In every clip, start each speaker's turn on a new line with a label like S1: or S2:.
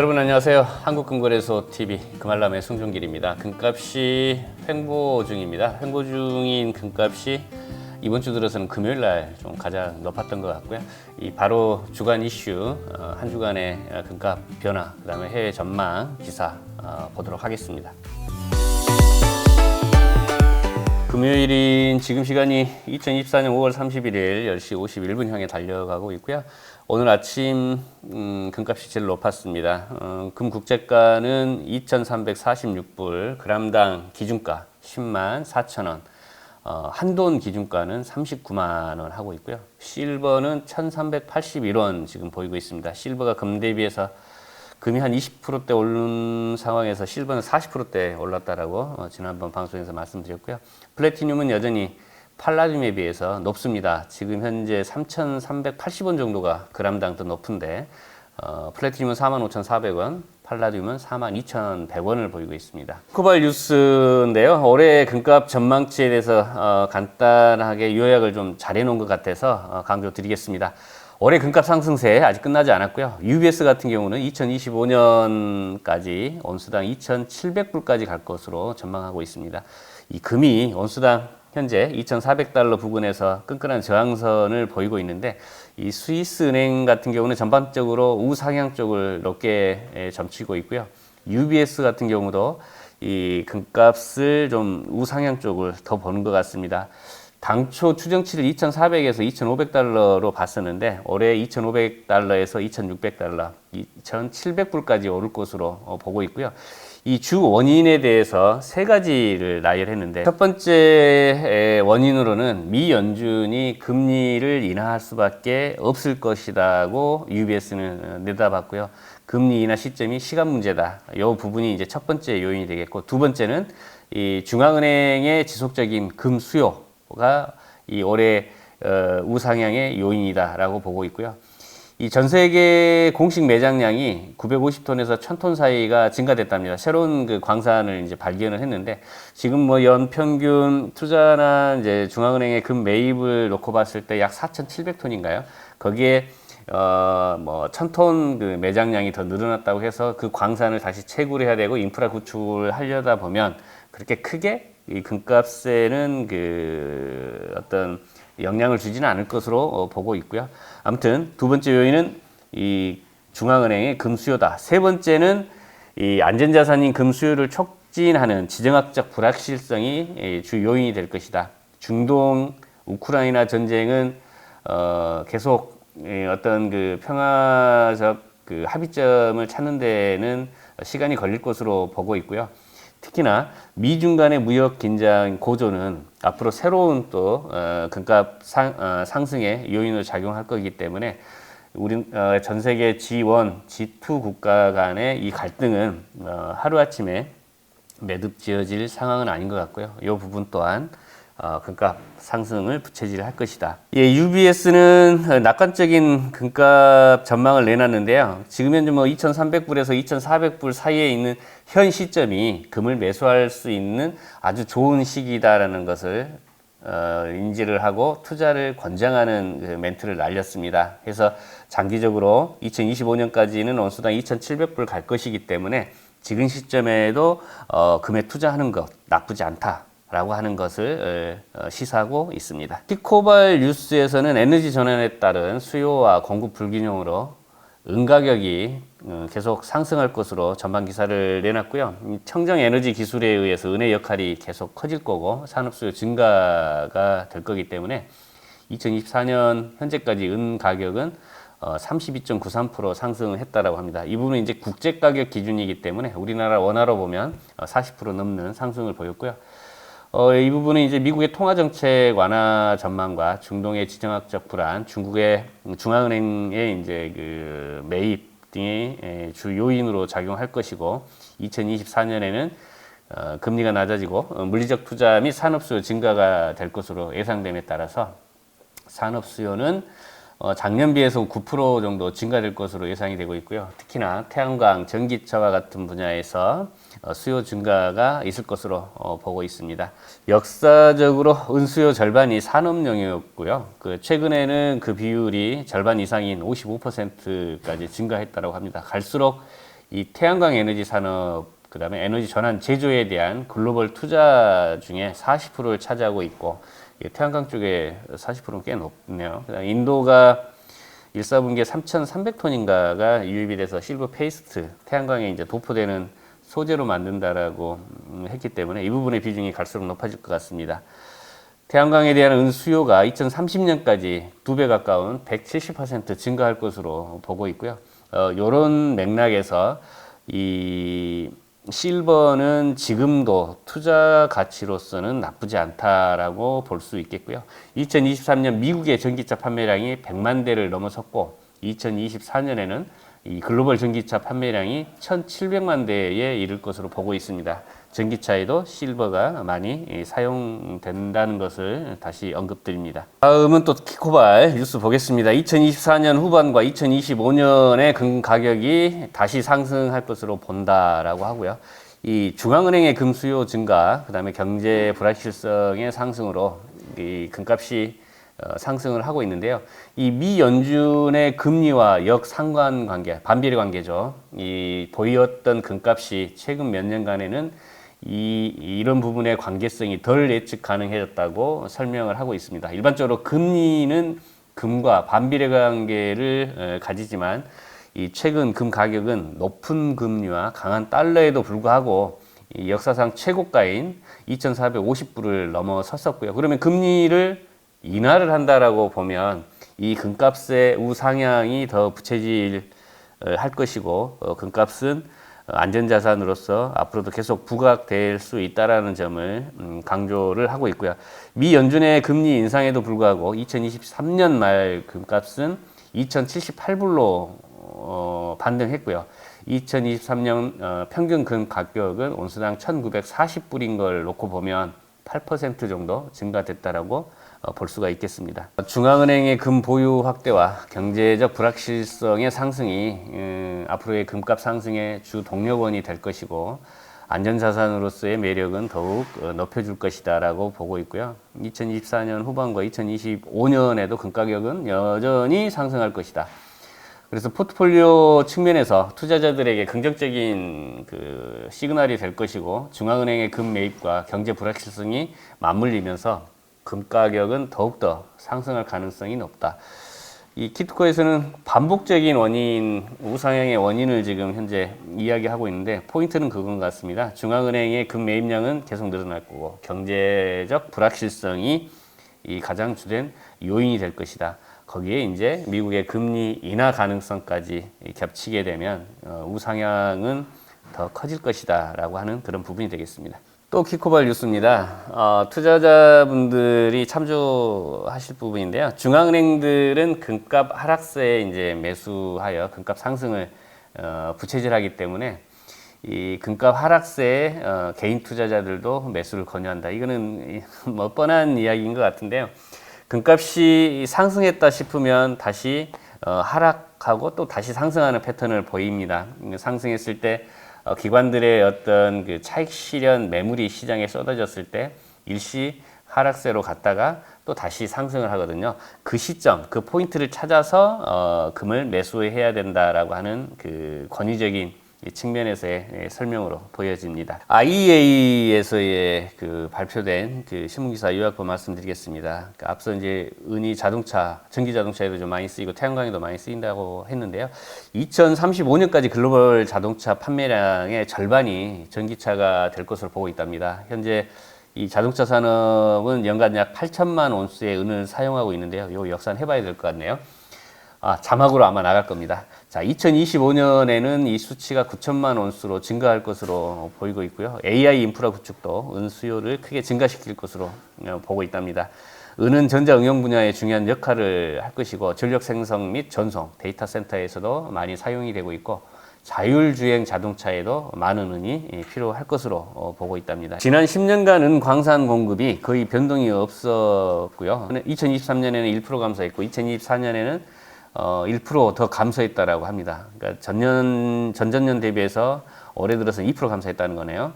S1: 여러분 안녕하세요. 한국금거래소 TV 금알람의 송종길입니다. 금값이 횡보 중입니다. 횡보 중인 금값이 이번 주 들어서는 금요일 날 좀 가장 높았던 것 같고요. 이 바로 주간 이슈 어, 한 주간의 어, 금값 변화, 그다음에 해외 전망 기사 어, 보도록 하겠습니다. 금요일인 지금 시간이 2024년 5월 31일 10시 51분 향해 달려가고 있고요. 오늘 아침 음, 금값이 제일 높았습니다. 어, 금 국제가는 2,346불, 그람당 기준가 10만 4천 원, 어, 한돈 기준가는 39만 원 하고 있고요. 실버는 1,381원 지금 보이고 있습니다. 실버가 금 대비해서 금이 한 20%대 오른 상황에서 실버는 40%대 올랐다라고 어, 지난번 방송에서 말씀드렸고요. 플래티늄은 여전히 팔라듐에 비해서 높습니다. 지금 현재 3,380원 정도가 그람당 더 높은데 어, 플래티늄은 45,400원, 팔라듐은 42,100원을 보이고 있습니다. 코발 뉴스인데요. 올해 금값 전망치에 대해서 어, 간단하게 요약을 좀 잘해놓은 것 같아서 어, 강조드리겠습니다. 올해 금값 상승세 아직 끝나지 않았고요. UBS 같은 경우는 2025년까지 온수당 2,700불까지 갈 것으로 전망하고 있습니다. 이 금이 온수당 현재 2,400달러 부근에서 끈끈한 저항선을 보이고 있는데 이 스위스 은행 같은 경우는 전반적으로 우상향 쪽을 높게 에, 점치고 있고요. UBS 같은 경우도 이 금값을 좀 우상향 쪽을 더 보는 것 같습니다. 당초 추정치를 2,400에서 2,500달러로 봤었는데 올해 2,500달러에서 2,600달러, 2,700불까지 오를 것으로 어, 보고 있고요. 이 주 원인에 대해서 세 가지를 나열했는데 첫 번째 원인으로는 미 연준이 금리를 인하할 수밖에 없을 것이라고 UBS는 내다봤고요. 금리 인하 시점이 시간 문제다. 이 부분이 이제 첫 번째 요인이 되겠고 두 번째는 이 중앙은행의 지속적인 금 수요 가이 올해 어, 우상향의 요인이다라고 보고 있고요. 이 전 세계 공식 매장량이 950톤에서 1000톤 사이가 증가됐답니다. 새로운 그 광산을 이제 발견을 했는데 지금 뭐 연평균 투자나 이제 중앙은행의 금 매입을 놓고 봤을 때 약 4,700톤인가요? 거기에 어뭐 1000톤 그 매장량이 더 늘어났다고 해서 그 광산을 다시 채굴해야 되고 인프라 구축을 하려다 보면 그렇게 크게 이 금값에는 그 어떤 영향을 주지는 않을 것으로 어, 보고 있고요. 아무튼 두 번째 요인은 이 중앙은행의 금 수요다. 세 번째는 이 안전자산인 금 수요를 촉진하는 지정학적 불확실성이 주 요인이 될 것이다. 중동 우크라이나 전쟁은 어, 계속 어떤 그 평화적 그 합의점을 찾는 데는 시간이 걸릴 것으로 보고 있고요. 특히나 미중 간의 무역 긴장 고조는 앞으로 새로운 또 어, 금값 상, 어, 상승의 요인으로 작용할 거기 때문에 우리 어, 전 세계 G1, G2 국가 간의 이 갈등은 어, 하루 아침에 매듭 지어질 상황은 아닌 것 같고요. 이 부분 또한 어, 금값 상승을 부채질할 것이다. 예, UBS는 낙관적인 금값 전망을 내놨는데요. 지금 현재 뭐 2,300불에서 2,400불 사이에 있는 현 시점이 금을 매수할 수 있는 아주 좋은 시기다라는 것을 어, 인지를 하고 투자를 권장하는 그 멘트를 날렸습니다. 그래서 장기적으로 2025년까지는 원수당 2,700불 갈 것이기 때문에 지금 시점에도 어, 금에 투자하는 것 나쁘지 않다. 라고 하는 것을 어, 시사하고 있습니다. 피코발 뉴스에서는 에너지 전환에 따른 수요와 공급 불균형으로 은 가격이 어, 계속 상승할 것으로 전반 기사를 내놨고요. 청정 에너지 기술에 의해서 은의 역할이 계속 커질 거고 산업 수요 증가가 될 거기 때문에 2024년 현재까지 은 가격은 32.93% 상승을 했다라고 합니다. 이 부분은 이제 국제 가격 기준이기 때문에 우리나라 원화로 보면 40% 넘는 상승을 보였고요. 어, 이 부분은 이제 미국의 통화 정책 완화 전망과 중동의 지정학적 불안, 중국의 중앙은행의 이제 그 매입 등의 주 요인으로 작용할 것이고, 2024년에는 어, 금리가 낮아지고 어, 물리적 투자 및 산업 수요 증가가 될 것으로 예상됨에 따라서 산업 수요는 어, 작년 비해서 9% 정도 증가될 것으로 예상이 되고 있고요. 특히나 태양광, 전기차와 같은 분야에서 어, 수요 증가가 있을 것으로 어, 보고 있습니다. 역사적으로 은수요 절반이 산업용이었고요. 그 최근에는 그 비율이 절반 이상인 55%까지 증가했다고 합니다. 갈수록 이 태양광 에너지 산업 그다음에 에너지 전환 제조에 대한 글로벌 투자 중에 40%를 차지하고 있고 이 태양광 쪽에 40%는 꽤 높네요. 인도가 1, 4분기에 3,300톤인가가 유입이 돼서 실버 페이스트 태양광에 이제 도포되는 소재로 만든다라고 음, 했기 때문에 이 부분의 비중이 갈수록 높아질 것 같습니다. 태양광에 대한 은 수요가 2030년까지 두 배 가까운 170% 증가할 것으로 보고 있고요. 어, 이런 맥락에서 이 실버는 지금도 투자 가치로서는 나쁘지 않다라고 볼 수 있겠고요. 2023년 미국의 전기차 판매량이 100만 대를 넘어섰고 2024년에는 이 글로벌 전기차 판매량이 1,700만 대에 이를 것으로 보고 있습니다. 전기차에도 실버가 많이 예, 사용된다는 것을 다시 언급드립니다. 다음은 또 키코발 뉴스 보겠습니다. 2024년 후반과 2025년에 금 가격이 다시 상승할 것으로 본다라고 하고요. 이 중앙은행의 금 수요 증가, 그다음에 경제 불확실성의 상승으로 이 금값이 어, 상승을 하고 있는데요. 이 미 연준의 금리와 역상관 관계, 반비례 관계죠. 이 보이었던 금값이 최근 몇 년간에는 이 이런 부분의 관계성이 덜 예측 가능해졌다고 설명을 하고 있습니다. 일반적으로 금리는 금과 반비례 관계를 어, 가지지만 이 최근 금 가격은 높은 금리와 강한 달러에도 불구하고 이 역사상 최고가인 2,450불을 넘어섰었고요. 그러면 금리를 인하를 한다라고 보면 이 금값의 우상향이 더 부채질 어, 할 것이고 어, 금값은 안전자산으로서 앞으로도 계속 부각될 수 있다라는 점을 음, 강조를 하고 있고요. 미 연준의 금리 인상에도 불구하고 2023년 말 금값은 2,078불로 어, 반등했고요. 2023년 어, 평균 금 가격은 온수당 1,940불인 걸 놓고 보면 8% 정도 증가됐다라고 어, 볼 수가 있겠습니다. 중앙은행의 금 보유 확대와 경제적 불확실성의 상승이 음, 앞으로의 금값 상승의 주 동력원이 될 것이고 안전자산으로서의 매력은 더욱 어, 높여줄 것이다라고 보고 있고요. 2024년 후반과 2025년에도 금 가격은 여전히 상승할 것이다. 그래서 포트폴리오 측면에서 투자자들에게 긍정적인 그 시그널이 될 것이고 중앙은행의 금 매입과 경제 불확실성이 맞물리면서 금 가격은 더욱더 상승할 가능성이 높다. 이 키트코에서는 반복적인 원인, 우상향의 원인을 지금 현재 이야기하고 있는데 포인트는 그건 같습니다. 중앙은행의 금 매입량은 계속 늘어날 거고 경제적 불확실성이 이 가장 주된 요인이 될 것이다. 거기에 이제 미국의 금리 인하 가능성까지 겹치게 되면 어, 우상향은 더 커질 것이다라고 하는 그런 부분이 되겠습니다. 또 키코발 뉴스입니다. 어, 투자자분들이 참조하실 부분인데요. 중앙은행들은 금값 하락세에 이제 매수하여 금값 상승을 어, 부채질하기 때문에 이 금값 하락세에 어, 개인 투자자들도 매수를 권유한다. 이거는 뭐 뻔한 이야기인 것 같은데요. 금값이 상승했다 싶으면 다시 어, 하락하고 또 다시 상승하는 패턴을 보입니다. 상승했을 때 어, 기관들의 어떤 그 차익 실현 매물이 시장에 쏟아졌을 때 일시 하락세로 갔다가 또 다시 상승을 하거든요. 그 시점, 그 포인트를 찾아서 어, 금을 매수해야 된다라고 하는 그 권위적인 이 측면에서의 예, 설명으로 보여집니다. IEA에서의 그 발표된 그 신문기사 요약본 말씀드리겠습니다. 그 앞서 이제 은이 자동차, 전기 자동차에도 좀 많이 쓰이고 태양광에도 많이 쓰인다고 했는데요. 2035년까지 글로벌 자동차 판매량의 절반이 전기차가 될 것으로 보고 있답니다. 현재 이 자동차 산업은 연간 약 8천만 온수의 은을 사용하고 있는데요. 요 역산 해봐야 될 것 같네요. 아, 자막으로 아마 나갈 겁니다. 자, 2025년에는 이 수치가 9천만 원수로 증가할 것으로 보이고 있고요. AI 인프라 구축도 은 수요를 크게 증가시킬 것으로 어, 보고 있답니다. 은은 전자 응용 분야에 중요한 역할을 할 것이고 전력 생성 및 전송, 데이터 센터에서도 많이 사용이 되고 있고 자율주행 자동차에도 많은 은이 필요할 것으로 어, 보고 있답니다. 지난 10년간 은 광산 공급이 거의 변동이 없었고요. 2023년에는 1% 감소했고 2024년에는 어, 1%더 감소했다라고 합니다. 그러니까 전년 전전년 대비해서 올해 들어서 2% 감소했다는 거네요.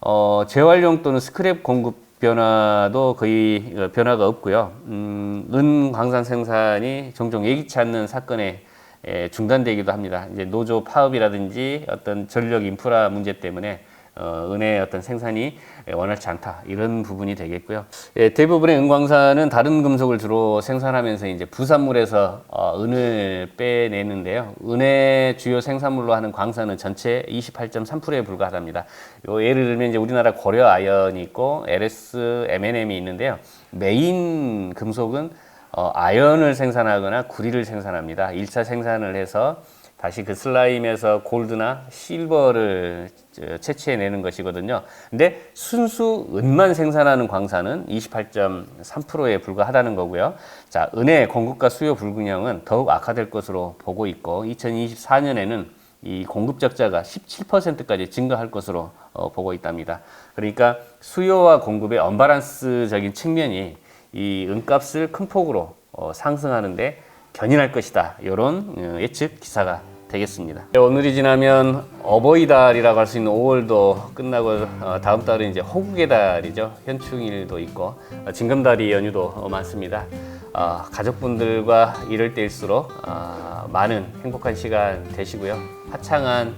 S1: 어, 재활용 또는 스크랩 공급 변화도 거의 어, 변화가 없고요. 음, 은 광산 생산이 종종 예기치 않는 사건에 예, 중단되기도 합니다. 이제 노조 파업이라든지 어떤 전력 인프라 문제 때문에 어, 은의 어떤 생산이 원활치 않다 이런 부분이 되겠고요. 예, 대부분의 은광사는 다른 금속을 주로 생산하면서 이제 부산물에서 어, 은을 빼내는데요. 은의 주요 생산물로 하는 광산은 전체 28.3%에 불과하답니다. 요 예를 들면 이제 우리나라 고려 아연이 있고 LS, MNM이 있는데요. 메인 금속은 어, 아연을 생산하거나 구리를 생산합니다. 1차 생산을 해서 다시 그 슬라임에서 골드나 실버를 저, 채취해내는 것이거든요. 근데 순수 은만 생산하는 광산은 28.3%에 불과하다는 거고요. 자, 은의 공급과 수요 불균형은 더욱 악화될 것으로 보고 있고 2024년에는 이 공급 적자가 17%까지 증가할 것으로 어, 보고 있답니다. 그러니까 수요와 공급의 언바란스적인 측면이 이 은값을 큰 폭으로 어, 상승하는데 견인할 것이다. 이런 어, 예측 기사가 되겠습니다. 오늘이 지나면 어버이달이라고 할 수 있는 5월도 끝나고 어, 다음 달은 이제 호국의 달이죠. 현충일도 있고 어, 징금다리 연휴도 어, 많습니다. 어, 가족분들과 이럴 때일수록 어, 많은 행복한 시간 되시고요. 화창한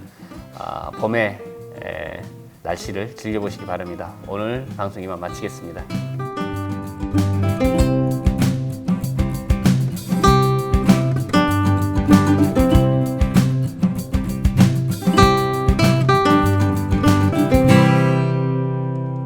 S1: 어, 봄의 에, 날씨를 즐겨보시기 바랍니다. 오늘 방송 이만 마치겠습니다.